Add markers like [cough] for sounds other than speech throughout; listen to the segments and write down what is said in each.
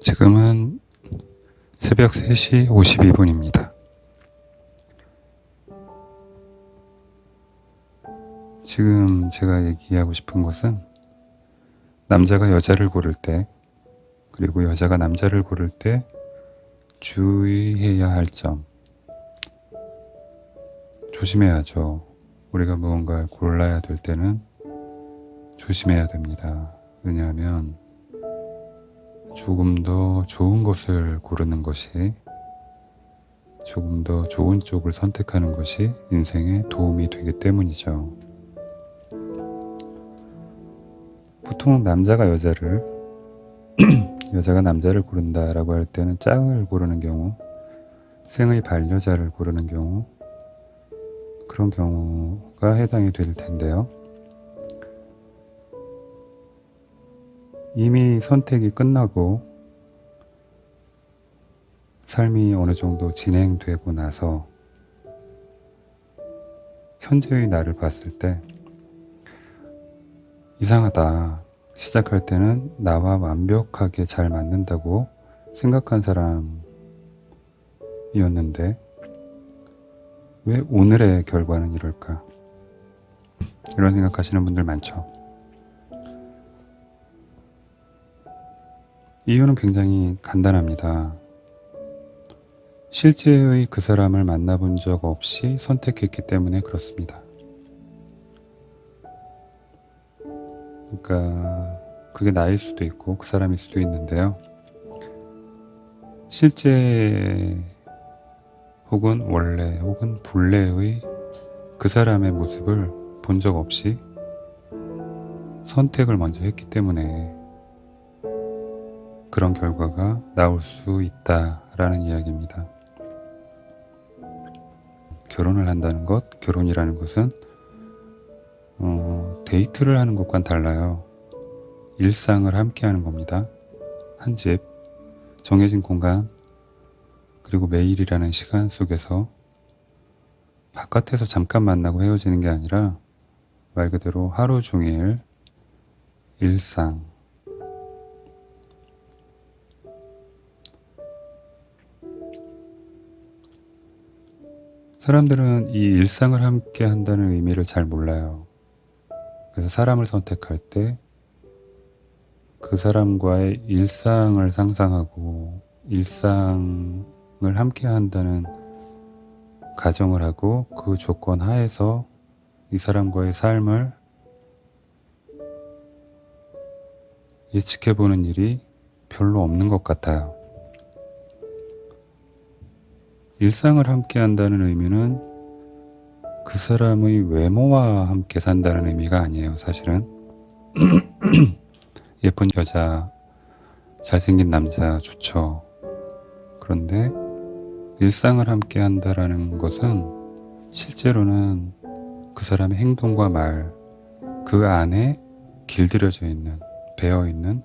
지금은 새벽 3시 52분입니다. 지금 제가 얘기하고 싶은 것은 남자가 여자를 고를 때 그리고 여자가 남자를 고를 때 주의해야 할 점. 조심해야죠. 우리가 무언가를 골라야 될 때는 조심해야 됩니다. 왜냐하면 조금 더 좋은 것을 고르는 것이 조금 더 좋은 쪽을 선택하는 것이 인생에 도움이 되기 때문이죠. 보통 남자가 여자를 [clears throat] 여자가 남자를 고른다라고 할 때는 짝을 고르는 경우, 생의 반려자를 고르는 경우, 그런 경우가 해당이 될 텐데요. 이미 선택이 끝나고 삶이 어느 정도 진행되고 나서 현재의 나를 봤을 때 이상하다. 시작할 때는 나와 완벽하게 잘 맞는다고 생각한 사람이었는데 왜 오늘의 결과는 이럴까? 이런 생각하시는 분들 많죠. 이유는 굉장히 간단합니다. 실제의 그 사람을 만나본 적 없이 선택했기 때문에 그렇습니다. 그러니까 그게 나일 수도 있고 그 사람일 수도 있는데요. 실제 혹은 원래 혹은 본래의 그 사람의 모습을 본 적 없이 선택을 먼저 했기 때문에 그런 결과가 나올 수 있다라는 이야기입니다. 결혼을 한다는 것, 결혼이라는 것은 어, 데이트를 하는 것과는 달라요. 일상을 함께 하는 겁니다. 한 집, 정해진 공간, 그리고 매일이라는 시간 속에서 바깥에서 잠깐 만나고 헤어지는 게 아니라 말 그대로 하루 종일 일상, 사람들은 이 일상을 함께 한다는 의미를 잘 몰라요. 그래서 사람을 선택할 때 그 사람과의 일상을 상상하고 일상을 함께 한다는 가정을 하고 그 조건 하에서 이 사람과의 삶을 예측해 보는 일이 별로 없는 것 같아요. 일상을 함께 한다는 의미는 그 사람의 외모와 함께 산다는 의미가 아니에요, 사실은. [clears throat] 예쁜 여자, 잘생긴 남자 좋죠. 그런데 일상을 함께 한다라는 것은 실제로는 그 사람의 행동과 말, 그 안에 길들여져 있는, 배어 있는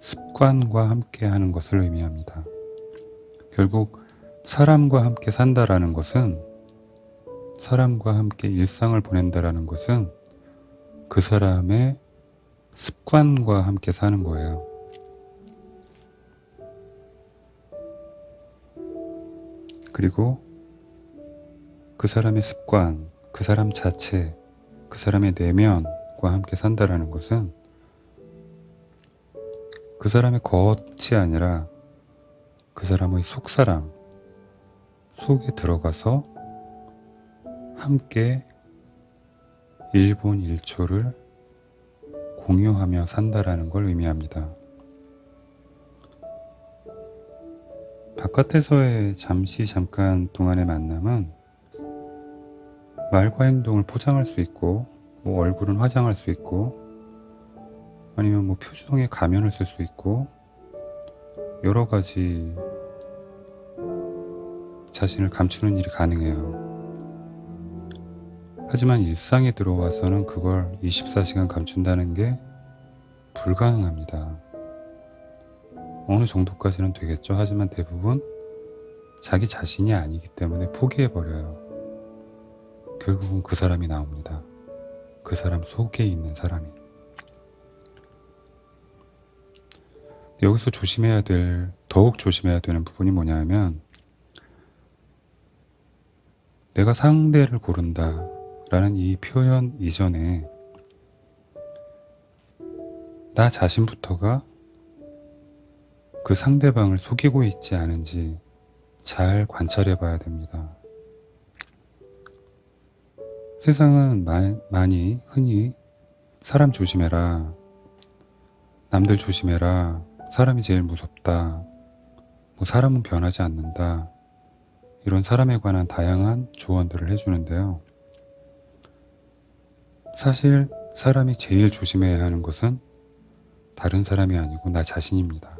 습관과 함께 하는 것을 의미합니다. 결국 사람과 함께 산다라는 것은 사람과 함께 일상을 보낸다라는 것은 그 사람의 습관과 함께 사는 거예요. 그리고 그 사람의 습관, 그 사람 자체, 그 사람의 내면과 함께 산다라는 것은 그 사람의 겉이 아니라 그 사람의 속사람 속에 들어가서 함께 1분 1초를 공유하며 산다라는 걸 의미합니다. 바깥에서의 잠시 잠깐 동안의 만남은 말과 행동을 포장할 수 있고, 뭐 얼굴은 화장할 수 있고, 아니면 뭐 표정에 가면을 쓸 수 있고, 여러 가지 자신을 감추는 일이 가능해요. 하지만 일상에 들어와서는 그걸 24시간 감춘다는 게 불가능합니다. 어느 정도까지는 되겠죠. 하지만 대부분 자기 자신이 아니기 때문에 포기해버려요. 결국은 그 사람이 나옵니다. 그 사람 속에 있는 사람이. 여기서 조심해야 될, 더욱 조심해야 되는 부분이 뭐냐 하면, 내가 상대를 고른다 라는 이 표현 이전에, 나 자신부터가 그 상대방을 속이고 있지 않은지 잘 관찰해 봐야 됩니다. 세상은 마- 많이 흔히 사람 조심해라, 남들 조심해라, 사람이 제일 무섭다, 뭐 사람은 변하지 않는다, 이런 사람에 관한 다양한 조언들을 해주는데요. 사실 사람이 제일 조심해야 하는 것은 다른 사람이 아니고 나 자신입니다.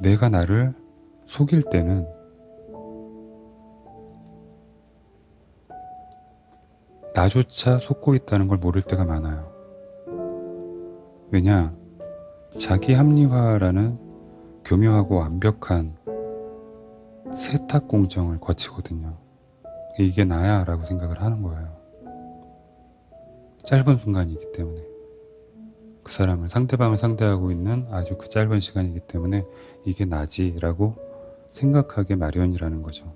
내가 나를 속일 때는 나조차 속고 있다는 걸 모를 때가 많아요. 왜냐? 자기 합리화라는 교묘하고 완벽한 세탁 공정을 거치거든요. 이게 나야 라고 생각을 하는 거예요. 짧은 순간이기 때문에. 그 사람을, 상대방을 상대하고 있는 아주 그 짧은 시간이기 때문에 이게 나지 라고 생각하게 마련이라는 거죠.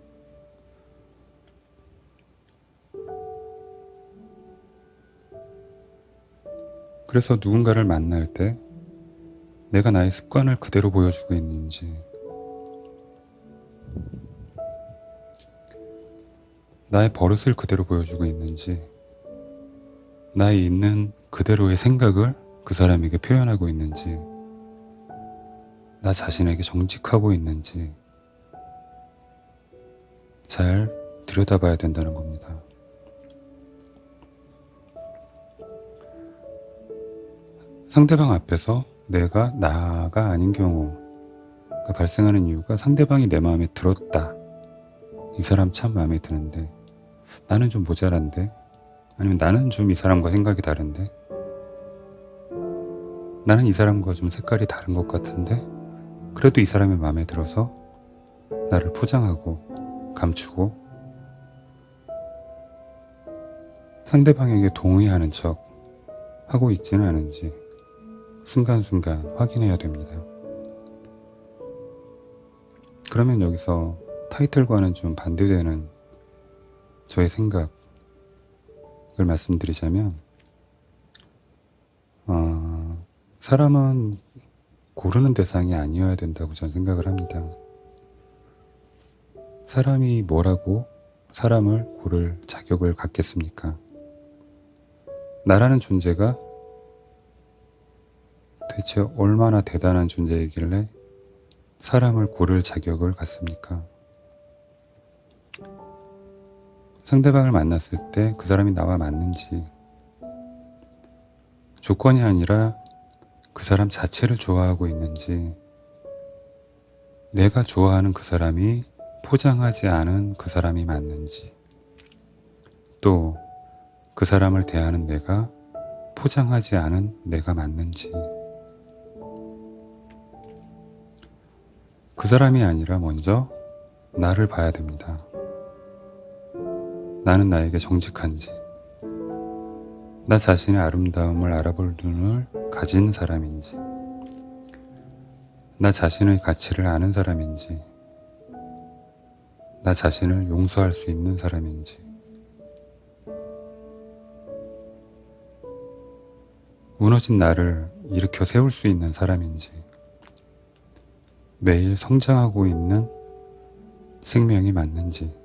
그래서 누군가를 만날 때 내가 나의 습관을 그대로 보여주고 있는지, 나의 버릇을 그대로 보여주고 있는지, 나의 있는 그대로의 생각을 그 사람에게 표현하고 있는지, 나 자신에게 정직하고 있는지 잘 들여다봐야 된다는 겁니다. 상대방 앞에서 내가 나가 아닌 경우가 발생하는 이유가 상대방이 내 마음에 들었다. 이 사람 참 마음에 드는데 나는 좀 모자란데? 아니면 나는 좀 이 사람과 생각이 다른데? 나는 이 사람과 좀 색깔이 다른 것 같은데? 그래도 이 사람이 마음에 들어서 나를 포장하고 감추고 상대방에게 동의하는 척 하고 있지는 않은지 순간순간 확인해야 됩니다. 그러면 여기서 타이틀과는 좀 반대되는 저의 생각을 말씀드리자면, 어, 사람은 고르는 대상이 아니어야 된다고 저는 생각을 합니다. 사람이 뭐라고 사람을 고를 자격을 갖겠습니까? 나라는 존재가 대체 얼마나 대단한 존재이길래 사람을 고를 자격을 갖습니까? 상대방을 만났을 때 그 사람이 나와 맞는지, 조건이 아니라 그 사람 자체를 좋아하고 있는지, 내가 좋아하는 그 사람이 포장하지 않은 그 사람이 맞는지, 또 그 사람을 대하는 내가 포장하지 않은 내가 맞는지, 그 사람이 아니라 먼저 나를 봐야 됩니다. 나는 나에게 정직한지, 나 자신의 아름다움을 알아볼 눈을 가진 사람인지, 나 자신의 가치를 아는 사람인지, 나 자신을 용서할 수 있는 사람인지, 무너진 나를 일으켜 세울 수 있는 사람인지, 매일 성장하고 있는 생명이 맞는지,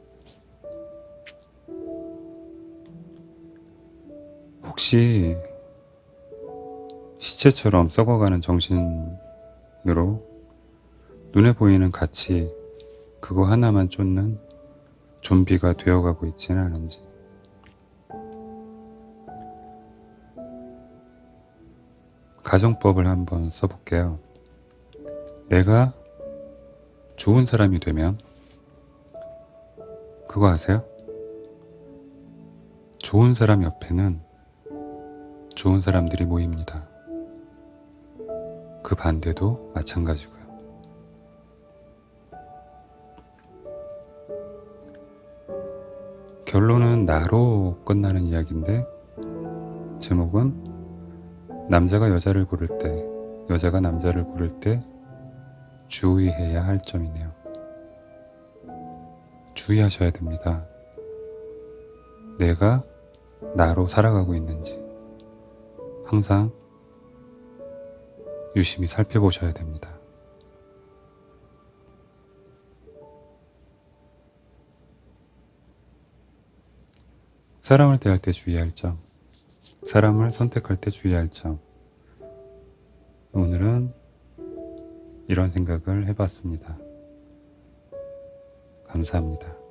혹시 시체처럼 썩어가는 정신으로 눈에 보이는 가치 그거 하나만 쫓는 좀비가 되어가고 있지는 않은지 가정법을 한번 써볼게요. 내가 좋은 사람이 되면 그거 아세요? 좋은 사람 옆에는 좋은 사람들이 모입니다. 그 반대도 마찬가지고요. 결론은 나로 끝나는 이야기인데 제목은 남자가 여자를 고를 때 여자가 남자를 고를 때 주의해야 할 점이네요. 주의하셔야 됩니다. 내가 나로 살아가고 있는지 항상 유심히 살펴보셔야 됩니다. 사람을 대할 때 주의할 점, 사람을 선택할 때 주의할 점. 오늘은 이런 생각을 해봤습니다. 감사합니다.